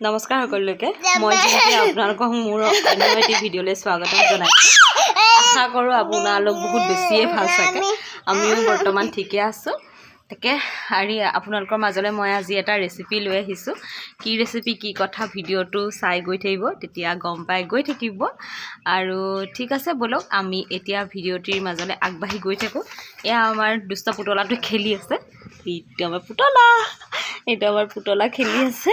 নমস্কাৰ সকলোকে। মই যিহেতু আপোনালোকক মোৰ অন্য এটি ভিডিঅ'লৈ স্বাগতম জনাইছোঁ। আশা কৰোঁ আপোনালোক বহুত বেছিয়ে ভালো চাগে। আমিও বৰ্তমান ঠিকে আছোঁ। তাকে হেৰি আপোনালোকৰ মাজলৈ মই আজি এটা ৰেচিপি লৈ আহিছোঁ। কি ৰেচিপি কি কথা ভিডিঅ'টো চাই গৈ থাকিব তেতিয়া গম পাই গৈ থাকিব। আৰু ঠিক আছে ব'লক আমি এতিয়া ভিডিঅ'টিৰ মাজলৈ আগবাঢ়ি গৈ থাকোঁ। এয়া আমাৰ দুষ্ট পুতলাটো খেলি আছে। আমাৰ পুতলা। এইটো আমাৰ পুতলা খেলি আছে।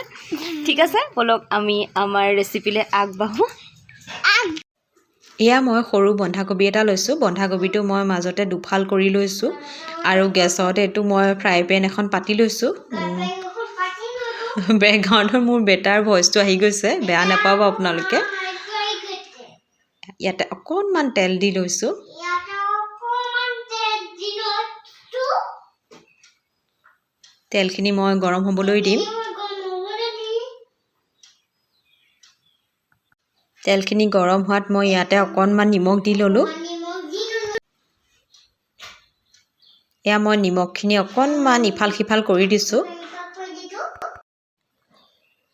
ঠিক আছে ব'লক আমি আমাৰ ৰেচিপিলৈ আগবাঢ়োঁ। এয়া মই সৰু বন্ধাকবি এটা লৈছোঁ। বন্ধাকবিটো মই মাজতে দুফাল কৰি লৈছোঁ আৰু গেছত এইটো মই ফ্ৰাই পেন এখন পাতি লৈছোঁ। বেকগ্ৰাউণ্ডত মোৰ বেটাৰ ভইচটো আহি গৈছে বেয়া নাপাব আপোনালোকে। ইয়াতে অকণমান তেল দি লৈছোঁ। তেলখিনি মই গৰম হ'বলৈ দিম। তেলখিনি গৰম হোৱাত মই ইয়াতে অকণমান নিমখ দি ল'লোঁ। এয়া মই নিমখখিনি অকণমান ইফাল সিফাল কৰি দিছোঁ।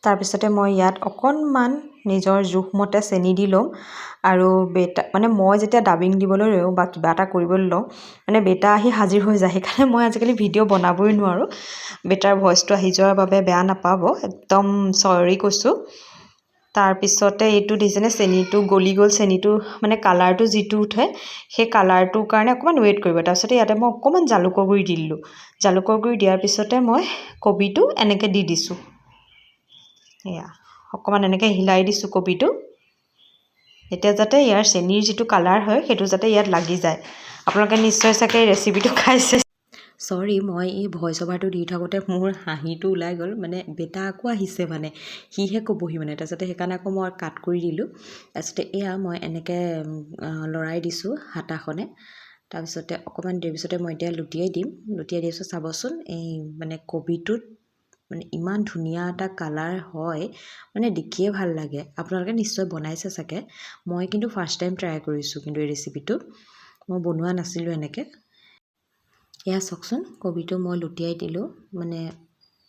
তাৰপিছতে মই ইয়াত অকণমান নিজৰ জোখমতে চেনি দি ল'ম আৰু বেটা মানে মই যেতিয়া ডাবিং দিবলৈ লওঁ বা কিবা এটা কৰিবলৈ লওঁ মানে বেটা আহি হাজিৰ হৈ যায়। সেইকাৰণে মই আজিকালি ভিডিঅ' বনাবই নোৱাৰোঁ। বেটাৰ ভইচটো আহি যোৱাৰ বাবে বেয়া নাপাব। একদম চৰি কৈছোঁ। তাৰপিছতে এইটো দিছেনে চেনিটো গলি গ'ল চেনিটো মানে কালাৰটো যিটো উঠে সেই কালাৰটোৰ কাৰণে অকণমান ৱেইট কৰিব। তাৰপিছতে ইয়াতে মই অকণমান জালুকৰ গুড়ি দি দিলোঁ। জালুকৰ গুড়ি দিয়াৰ পিছতে মই কবিটো এনেকৈ দি দিছোঁ। এয়া অকণমান এনেকৈ হিলাই দিছোঁ কবিটো। এতিয়া যাতে ইয়াৰ চেনিৰ যিটো কালাৰ হয় সেইটো যাতে ইয়াত লাগি যায়। আপোনালোকে নিশ্চয় চাগে এই ৰেচিপিটো খাইছে। চৰি মই এই ভইচ অভাৰটো দি থাকোঁতে মোৰ হাঁহিটো ওলাই গ'ল। মানে বেটা আকৌ আহিছে মানে। সিহে ক'বহি মানে। তাৰপিছতে সেইকাৰণে আকৌ মই কাট কৰি দিলোঁ। তাৰপিছতে এয়া মই এনেকৈ লৰাই দিছোঁ হাতাখনে। তাৰপিছতে অকণমান দেৰি পিছতে মই এতিয়া লুটিয়াই দিম। লুটিয়াই দিছোঁ চাবচোন এই মানে কবিটোত মানে ইমান ধুনীয়া এটা কালাৰ হয় মানে দেখিয়ে ভাল লাগে। আপোনালোকে নিশ্চয় বনাইছে চাগে। মই কিন্তু ফাৰ্ষ্ট টাইম ট্ৰাই কৰিছোঁ কিন্তু এই ৰেচিপিটো মই বনোৱা নাছিলোঁ এনেকৈ। এয়া চাওকচোন কবিটো মই লুটিয়াই দিলোঁ। মানে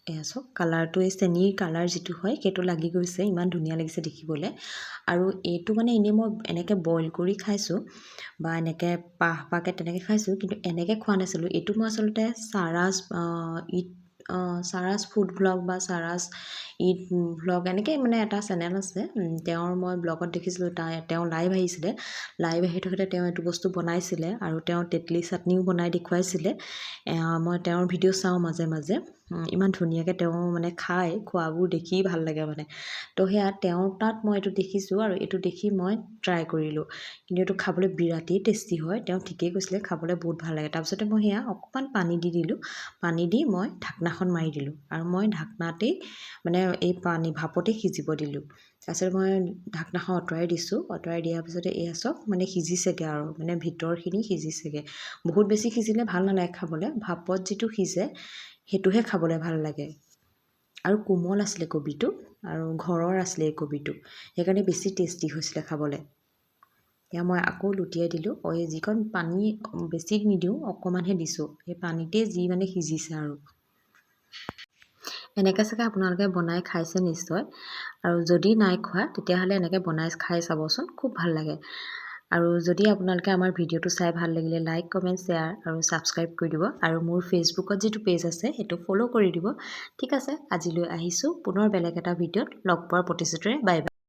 এয়া চাওক কালাৰটো এই চেনীৰ কালাৰ যিটো হয় সেইটো লাগি গৈছে। ইমান ধুনীয়া লাগিছে দেখিবলৈ। আৰু এইটো মানে এনেই মই এনেকৈ বইল কৰি খাইছোঁ বা এনেকৈ পাহ পাহকৈ তেনেকৈ খাইছোঁ কিন্তু এনেকৈ খোৱা নাছিলোঁ। এইটো মই আচলতে Sarah's eat Sarah's food blog বা চাৰাজ ইট ব্লগ এনেকৈ মানে এটা চেনেল আছে। তেওঁৰ মই ব্লগত দেখিছিলোঁ তাই তেওঁ লাইভ আহিছিলে। লাইভ আহি থাকোঁতে তেওঁ এইটো বস্তু বনাইছিলে আৰু তেওঁ তেতলি চাটনিও বনাই দেখুৱাইছিলে। মই তেওঁৰ ভিডিঅ' চাওঁ মাজে মাজে। ইমান ধুনীয়াকৈ তেওঁ মানে খায় খোৱাবোৰ দেখি ভাল লাগে মানে। তো সেয়া তেওঁৰ তাত মই এইটো দেখিছোঁ আৰু এইটো দেখি মই ট্ৰাই কৰিলোঁ। কিন্তু এইটো খাবলৈ বিৰাটেই টেষ্টি হয়। তেওঁ ঠিকেই কৈছিলে খাবলৈ বহুত ভাল লাগে। তাৰপিছতে মই সেয়া অকণমান পানী দি দিলোঁ। পানী দি মই ঢাকনাখন মাৰি দিলোঁ। আৰু মই ঢাকনাতেই মানে এই পানী ভাপতে সিজিব দিলোঁ। তাৰপিছত মই ঢাকনাখন আঁতৰাই দিছোঁ আঁতৰাই দিয়াৰ পিছতে এয়া চাওক মানে সিজিছেগৈ আৰু মানে ভিতৰখিনি সিজিছেগৈ। বহুত বেছি সিজিলে ভাল নালাগে খাবলৈ ভাপত যিটো সিজে সেইটোহে খাবলৈ ভাল লাগে। আৰু কোমল আছিলে কবিটো আৰু ঘৰৰ আছিলে এই কবিটো সেইকাৰণে বেছি টেষ্টি হৈছিলে খাবলৈ। এতিয়া মই আকৌ লুটিয়াই দিলোঁ এই যিকণ পানী বেছি নিদিওঁ অকণমানহে দিছোঁ সেই পানীতেই যি মানে সিজিছে আৰু। এনেকৈ চাগে আপোনালোকে বনাই খাইছে নিশ্চয়। আৰু যদি নাই খোৱা তেতিয়াহ'লে এনেকৈ বনাই খাই চাবচোন খুব ভাল লাগে। আৰু যদি আপোনালোকে আমাৰ ভিডিঅ'টো চাই ভাল লাগিলে লাইক কমেণ্ট শ্বেয়াৰ আৰু ছাবস্ক্ৰাইব কৰি দিব। আৰু মোৰ ফেচবুকত যিটো পেজ আছে সেইটো ফ'ল' কৰি দিব। ঠিক আছে আজিলৈ আহিছোঁ। পুনৰ বেলেগ এটা ভিডিঅ'ত লগ পোৱাৰ প্ৰতিশ্ৰুতিৰে। Bye bye.